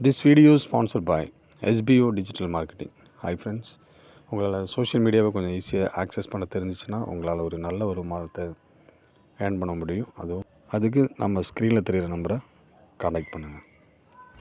This video sponsor by SPO digital marketing hi friends உங்களால் social மீடியாவை கொஞ்சம் ஈஸியாக ஆக்சஸ் பண்ண தெரிஞ்சிச்சுன்னா உங்களால் ஒரு நல்ல ஒரு மாதத்தை ஏர்ன் பண்ண முடியும். அதுவும் அதுக்கு நம்ம ஸ்க்ரீனில் தெரிகிற நம்பரை காண்டாக்ட் பண்ணுங்கள்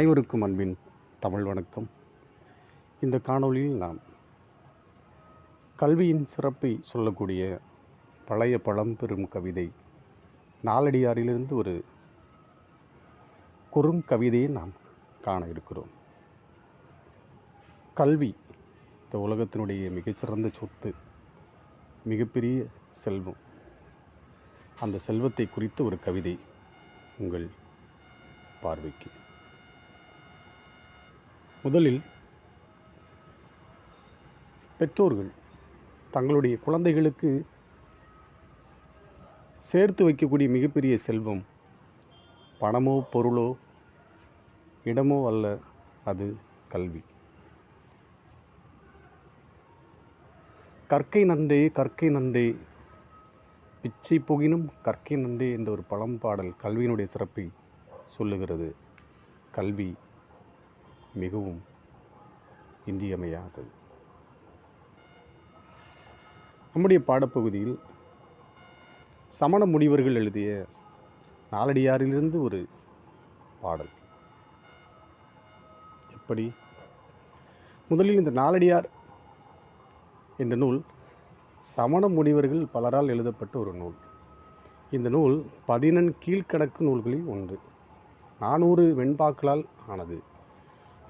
அனைவருக்கும் அன்பின் தமிழ் வணக்கம். இந்த காணொளியில் நாம் கல்வியின் சிறப்பை சொல்லக்கூடிய பழைய பழம்பெரும் கவிதை நாலடியாரிலிருந்து ஒரு குறும் கவிதையை நாம் காண இருக்கிறோம். கல்வி இந்த உலகத்தினுடைய மிகச்சிறந்த சொத்து மிகப்பெரிய செல்வம். அந்த செல்வத்தை குறித்த ஒரு கவிதை உங்கள் பார்வைக்கு. முதலில் பெற்றோர்கள் தங்களுடைய குழந்தைகளுக்கு சேர்த்து வைக்கக்கூடிய மிகப்பெரிய செல்வம் பணமோ பொருளோ இடமோ அல்ல அது கல்வி. கற்கை நந்தே கற்கை நந்தே. பிச்சை புகினும் கற்கை நந்தே என்ற ஒரு பழம்பாடல் கல்வியினுடைய சிறப்பை சொல்லுகிறது. கல்வி மிகவும் இன்றியமையாதது. நம்முடைய பாடப்பகுதியில் சமண முனிவர்கள் எழுதிய நாலடியாரிலிருந்து ஒரு பாடல். எப்படி? முதலில் இந்த நாலடியார் என்ற நூல் சமண முனிவர்கள் பலரால் எழுதப்பட்ட ஒரு நூல். இந்த நூல் பதினெண் கீழ்கணக்கு நூல்களில் ஒன்று. நானூறு வெண்பாக்களால் ஆனது.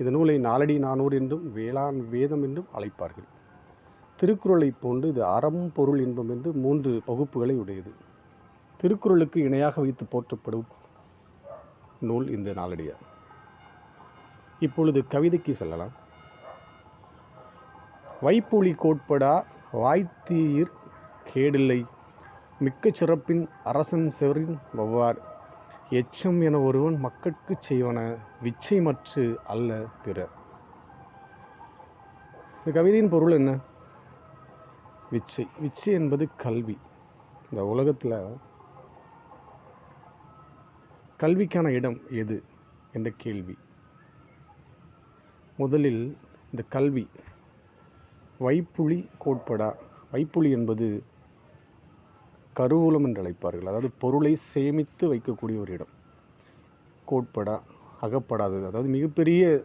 இந்த நூலை நாலடி நானூறு என்றும் வேளாண் வேதம் என்றும் அழைப்பார்கள். திருக்குறளைப் போன்று இது அறம் பொருள் இன்பம் என்று மூன்று பகுப்புகளை உடையது. திருக்குறளுக்கு இணையாக வைத்து போற்றப்படும் நூல் இந்த நாலடியார் இப்பொழுது கவிதைக்கு செல்லலாம். வைப்புலி கோட்படா வாய்த்தீர் கேடில்லை. மிக்க சிறப்பின் அரசன் செவரின் வவ்வார். எச்சம் என ஒருவன் மக்கட்கு செய்வன விச்சைமற்று அல்ல பிற இந்த கவிதையின் பொருள் என்ன? விச்சை. விச்சை என்பது கல்வி. இந்த உலகத்தில் கல்விக்கான இடம் எது? என்ற கேள்வி. முதலில் இந்த கல்வி. வைப்புலி கோட்படா. வைப்புலி என்பது கருவூலம் என்று அழைப்பார்கள். அதாவது பொருளை சேமித்து வைக்கக்கூடிய ஒரு இடம். கோட்படா அகப்படாதது. அதாவது மிகப்பெரிய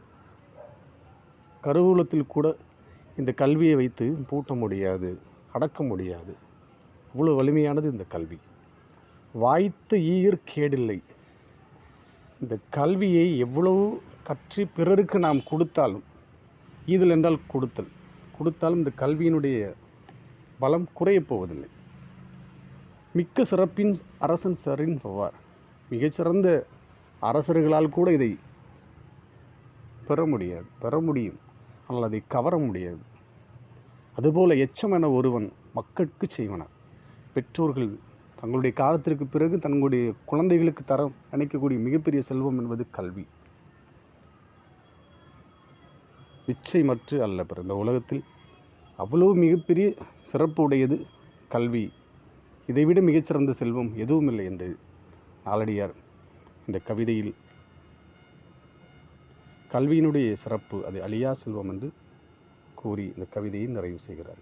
கருவூலத்தில் கூட இந்த கல்வியை வைத்து பூட்ட முடியாது அடக்க முடியாது. அவ்வளோ வலிமையானது இந்த கல்வி. வாய்த்த ஈயர் கேடில்லை. இந்த கல்வியை எவ்வளவு கற்றி பிறருக்கு நாம் கொடுத்தாலும் ஈதல் என்றால் கொடுத்தல். கொடுத்தாலும் இந்த கல்வியினுடைய பலம் குறையப் போவதில்லை. மிக்க சிறப்பின் அரசன் சரின் பவார். மிகச்சிறந்த அரசர்களால் கூட இதை பெற முடியாது பெற முடியும். ஆனால் அதை கவர முடியாது. அதுபோல எச்சம் என ஒருவன் மக்களுக்கு செய்வன பெற்றோர்கள் தங்களுடைய காலத்திற்கு பிறகு தங்களுடைய குழந்தைகளுக்கு தர நினைக்கக்கூடிய மிகப்பெரிய செல்வம் என்பது கல்வி. இச்சை மற்ற அல்ல பிற இந்த உலகத்தில். அவ்வளவு மிகப்பெரிய சிறப்பு உடையது கல்வி. இதைவிட மிகச்சிறந்த செல்வம் எதுவும் இல்லை என்று நாளடியார் இந்த கவிதையில் கல்வியினுடைய சிறப்பு அது அழியா செல்வம் என்று கூறி இந்த கவிதையை நிறைவு செய்கிறார்.